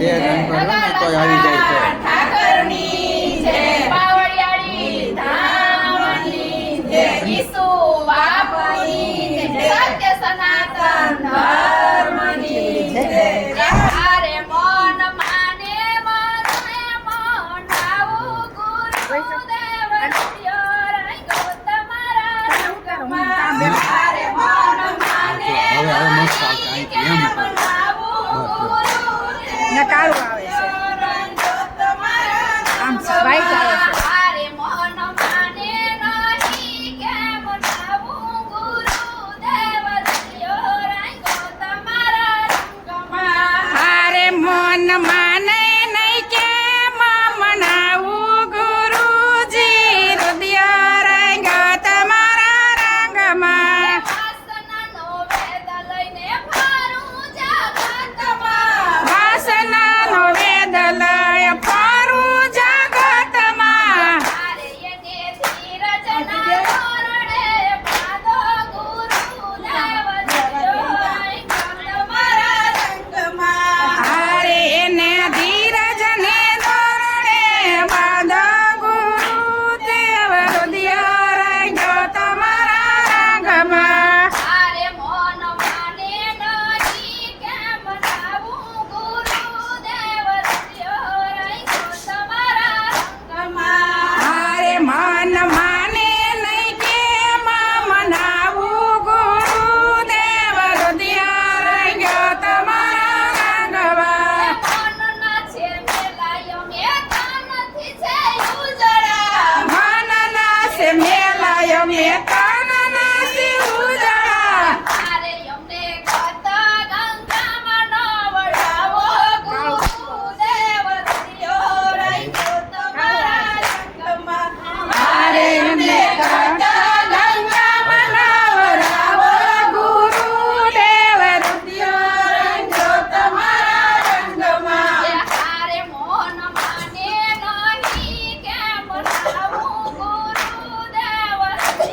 Share એમ કરો ને તો આવી જાય છે. ઠાકરની જય પાવડિયાળી ધામની જય ઈસુ બાપની જય સત્ય સનાતન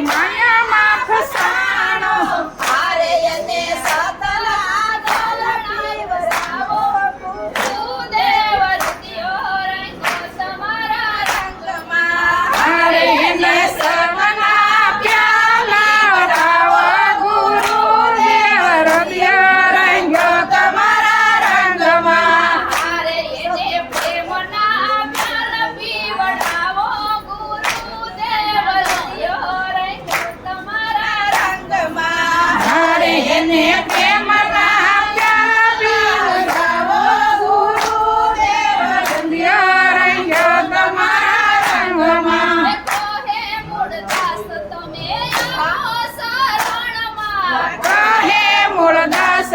Bye.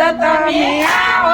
Santa Miau!